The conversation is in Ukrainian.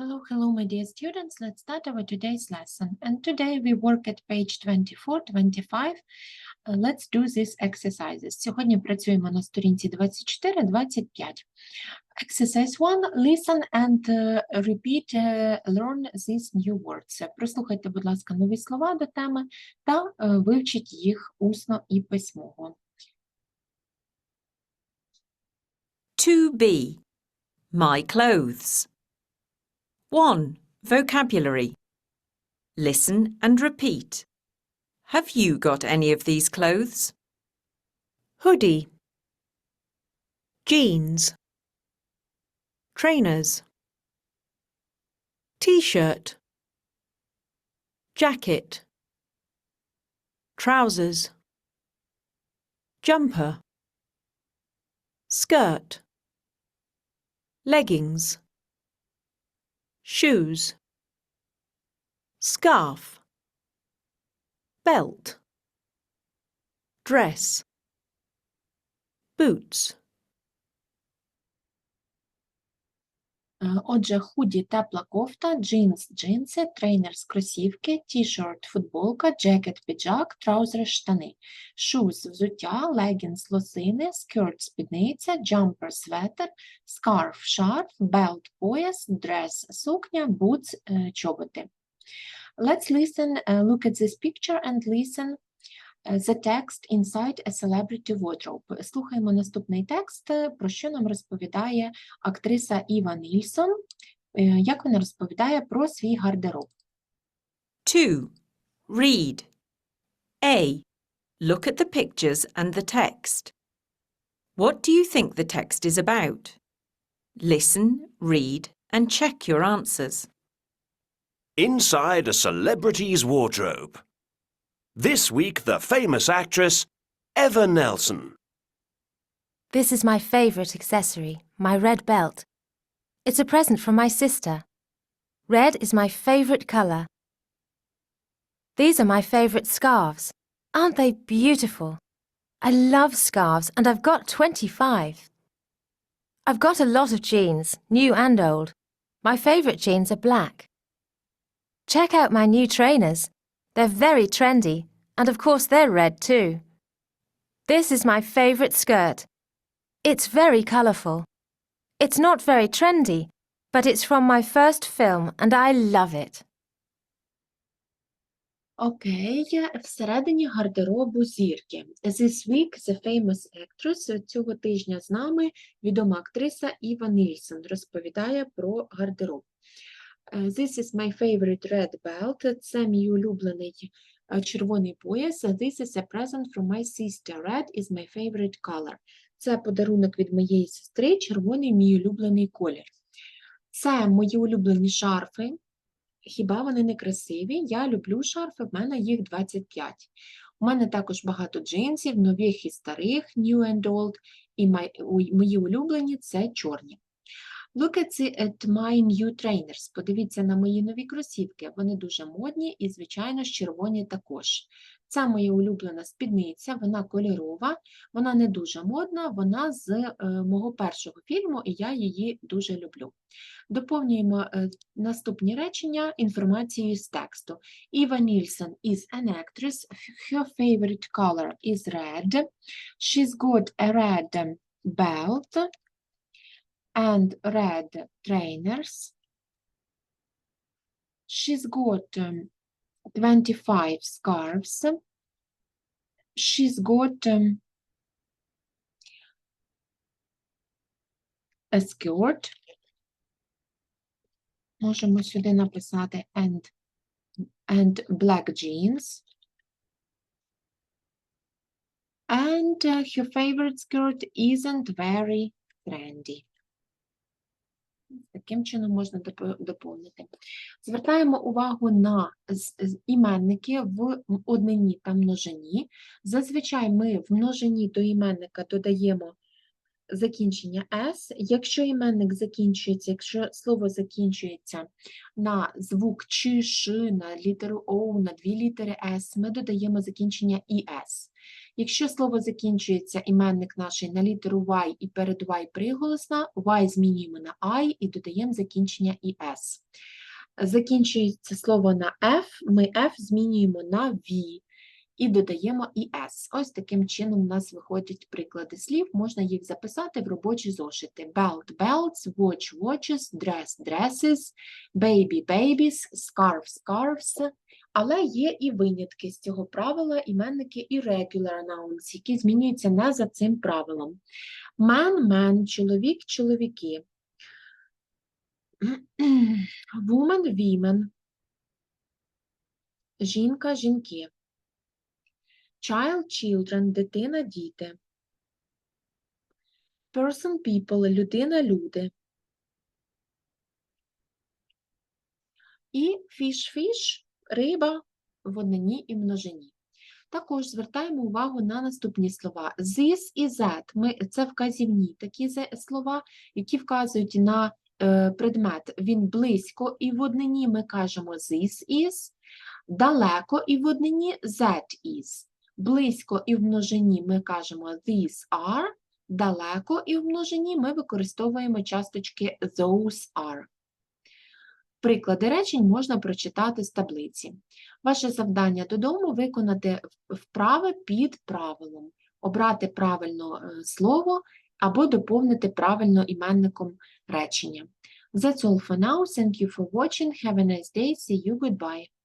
Hello, hello, my dear students. Let's start our today's lesson. And today we work at page 24, 25. Uh, Let's do these exercises. Сьогодні працюємо на сторінці 24, 25. Exercise 1. Listen and uh, repeat, uh, learn these new words. Прослухайте, будь ласка, нові слова до теми та uh, вивчіть їх усно і письмово. 2b. My clothes. 1. Vocabulary. Listen and repeat. Have you got any of these clothes? hoodie, jeans, trainers, t-shirt, jacket, trousers, jumper, skirt, leggings, shoes, scarf, belt, dress, boots, Отже, худі – тепла кофта, джинс – джинси, трейнерс – кросівки, ті-шорт – футболка, джекет – піджак, траузери – штани, шуз – взуття, легінс – лосини, скерт – спідниця, джампер – светер, скарф – шарф, белт – пояс, дрес – сукня, бутс – чоботи. Let's listen, uh, look at this picture and listen the text inside a celebrity wardrobe. Слухаємо наступний текст, е, про що нам розповідає актриса Іва Нільсон, е, як вона розповідає про свій гардероб. 2. Read. A. Look at the pictures and the text. What do you think the text is about? Listen, read, and check your answers. Inside a celebrity's wardrobe. This week, the famous actress Eva Nelson. This is my favourite accessory, my red belt. It's a present from my sister. Red is my favourite colour. These are my favourite scarves. Aren't they beautiful? I love scarves and I've got 25. I've got a lot of jeans, new and old. My favourite jeans are black. Check out my new trainers. They're very trendy and of course they're red too. This is my favourite skirt. It's very colourful. It's not very trendy, but it's from my first film and I love it. Окей, всередині гардеробу зірки. This week the famous actress цього тижня з нами відома актриса Іва Нільсон розповідає про гардероб. Е, This is my favorite red belt. Це мій улюблений е, червоний пояс. This is a present from my sister. Red is my favorite color. Це подарунок від моєї сестри, червоний мій улюблений колір. Це мої улюблені шарфи. Хіба вони не красиві? Я люблю шарфи, в мене їх 25. У мене також багато джинсів, нових і старих, new and old, і мої улюблені це чорні. Look at, the, my new trainers. Подивіться на мої нові кросівки. Вони дуже модні і, звичайно, ж червоні також. Це моя улюблена спідниця, вона кольорова, вона не дуже модна, вона з е, мого першого фільму, і я її дуже люблю. Доповнюємо е, наступні речення інформацією з тексту. Eva Nilsson is an actress. Her favorite color is red. She's got a red belt and red trainers. She's got um, 25 scarves. She's got um, a skirt. Можемо сюди написати and, and black jeans. And uh, her favorite skirt isn't very trendy. Таким чином можна доповнити. Звертаємо увагу на іменники в однині та множині. Зазвичай ми в множині до іменника додаємо закінчення s. Якщо іменник закінчується, якщо слово закінчується на звук чи, ши, на літеру O, на дві літери S, ми додаємо закінчення «іс». Якщо слово закінчується іменник наш на літеру Y і перед Y приголосна, Y змінюємо на I і додаємо закінчення «іс». Закінчується слово на F, ми F змінюємо на V і додаємо «іс». Ось таким чином у нас виходять приклади слів, можна їх записати в робочі зошити. Belt – belts, watch – watches, dress – dresses, baby – babies, scarf – scarves. Але є і винятки з цього правила, іменники irregular nouns, які змінюються не за цим правилом. Man – man, чоловік – чоловіки. Woman – women, жінка – жінки. Child – children, дитина – діти. Person – people, людина – люди. І fish – fish, риба в однині і множині. Також звертаємо увагу на наступні слова. This і that це вказівні такі слова, які вказують на е, предмет. Він близько і в однині ми кажемо this is, далеко і в однині that. Близько і в множині ми кажемо these are, далеко і в множині ми використовуємо часточки those are. Приклади речень можна прочитати з таблиці. Ваше завдання додому виконати вправи під правилом, обрати правильно е, слово або доповнити правильно іменником речення. That's all for now. Thank you for watching. Have a nice day. See you. Goodbye.